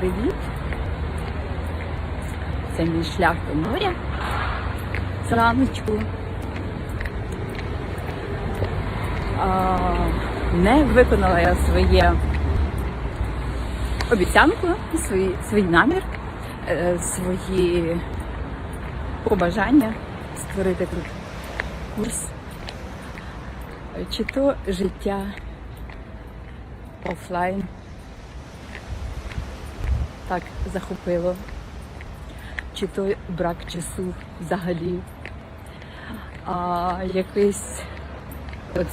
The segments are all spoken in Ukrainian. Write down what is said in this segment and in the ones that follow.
привіт! Це мій шлях до моря. Зраночку. Не виконала я своє обіцянку, свій, свій намір, е, свої побажання створити тут курс. Чи то життя офлайн так захопило, чи то брак часу взагалі. А якийсь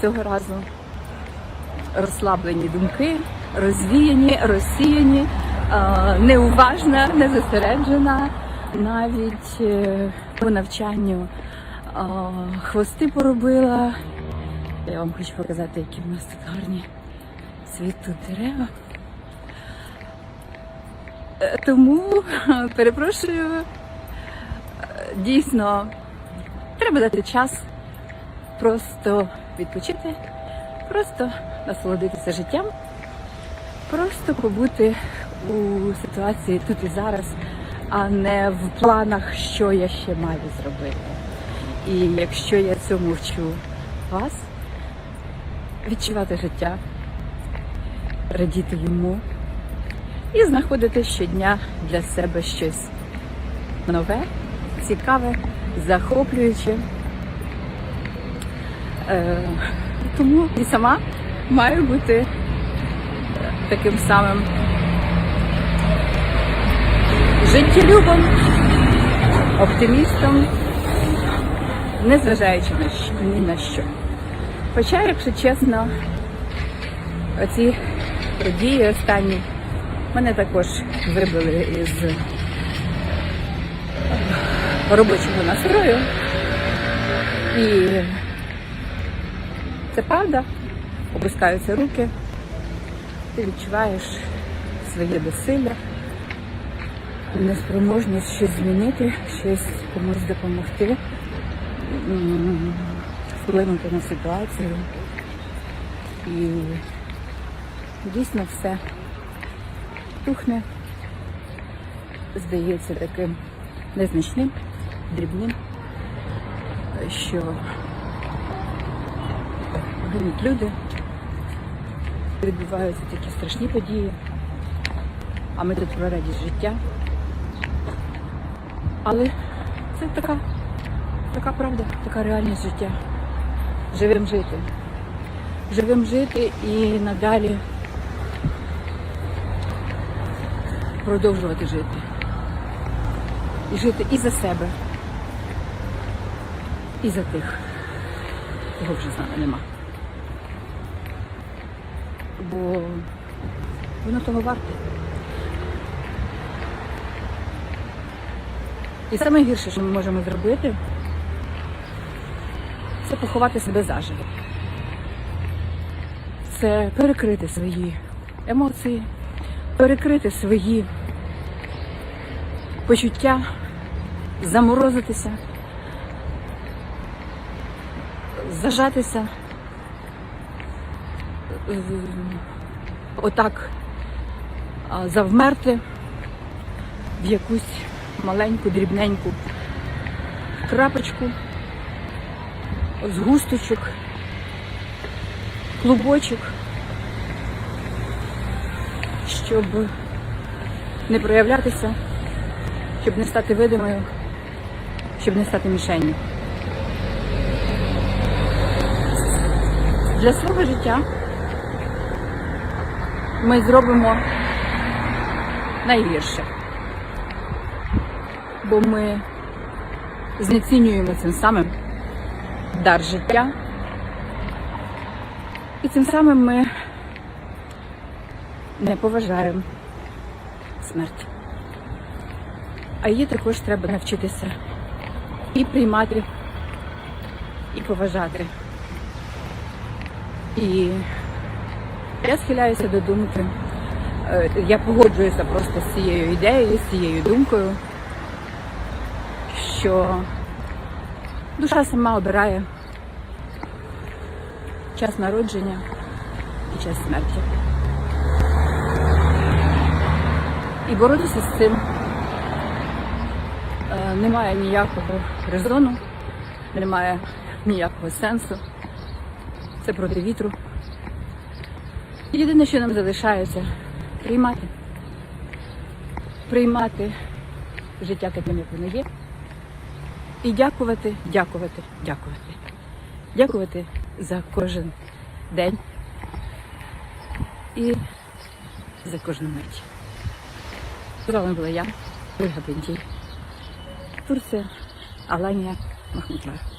цього разу розслаблені думки, розвіяні, розсіяні, неуважна, незосереджена, навіть е, по навчанню хвости поробила. Я вам хочу показати, які в нас тут гарні цвітуть дерева. Е, Тому перепрошую, е, дійсно треба дати час просто відпочити, просто насолодитися життям, просто побути у ситуації тут і зараз, а не в планах, що я ще маю зробити. І якщо я цьому вчу вас, відчувати життя, радіти йому і знаходити щодня для себе щось нове, цікаве, захоплююче. Е, тому і сама маю бути е, таким самим життєлюбом, оптимістом, незважаючи ні на що. Хоча, якщо чесно, оці події останні мене також вибили із робочого настрою. І це правда, опускаються руки, ти відчуваєш своє безсилля, неспроможність щось змінити, щось комусь допомогти, вплинути на ситуацію. І дійсно все тухне, здається таким незначним, дрібним, що гинуть люди, відбуваються такі страшні події, а ми тут про радість життя. Але це така, така правда, така реальність життя. Живим жити. Живим жити і надалі продовжувати жити. І жити і за себе, і за тих, кого вже з нами нема. Бо воно того варте. І саме гірше, що ми можемо зробити, це поховати себе заживо. Це перекрити свої емоції, перекрити свої почуття, заморозитися, зажатися, отак завмерти в якусь маленьку, дрібненьку крапочку, згусточок, клубочок, щоб не проявлятися, щоб не стати видимою, щоб не стати мішенью. Для свого життя ми зробимо найгірше, бо ми знецінюємо цим самим дар життя, і цим самим ми не поважаємо смерть. А її також треба навчитися і приймати, і поважати. І я схиляюся до думки, е, я погоджуюся просто з цією ідеєю, з цією думкою, що душа сама обирає час народження і час смерті. І боротися з цим е, немає ніякого резону, немає ніякого сенсу. Це проти вітру. Єдине, що нам залишається приймати. Приймати життя таким, як воно є. І дякувати, дякувати, дякувати. Дякувати за кожен день і за кожну мить. З вами була я, Ольга Бендій, Аланія Махмутлар.